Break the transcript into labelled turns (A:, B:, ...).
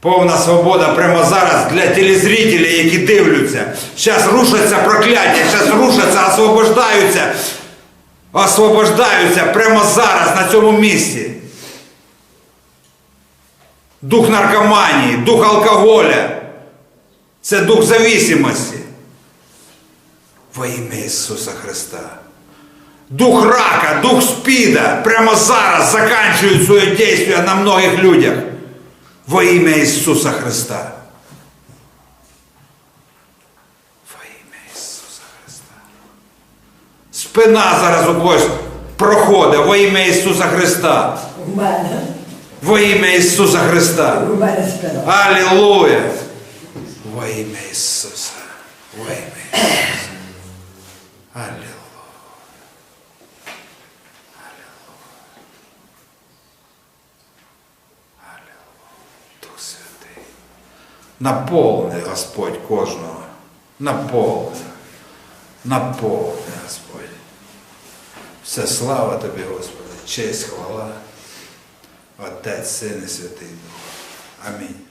A: Повна свобода прямо зараз для телезрителів, які дивляться. Зараз рушаться прокляття, зараз рушаться, освобождаються. Освобождаються прямо зараз на цьому місці. Дух наркоманії, дух алкоголя. Це дух зависимості. Во ім'я Ісуса Христа. Дух рака, дух спіда прямо зараз заканчують своє дійство на многих людях. Во ім'я Ісуса Христа. Во ім'я Ісуса Христа. Спина зараз у когось проходить во ім'я Ісуса Христа. Во ім'я Ісуса Христа.
B: у.
A: Аллилуйя. Во ім'я Ісуса. Во ім'я Ісуса. Аллилуйя. Дух Святий. Наповни, Господь, кожного. Наповни. Наповни, Господь. Все слава Тобі, Господи, честь, хвала. Отець, Син і Святий Дух. Амінь.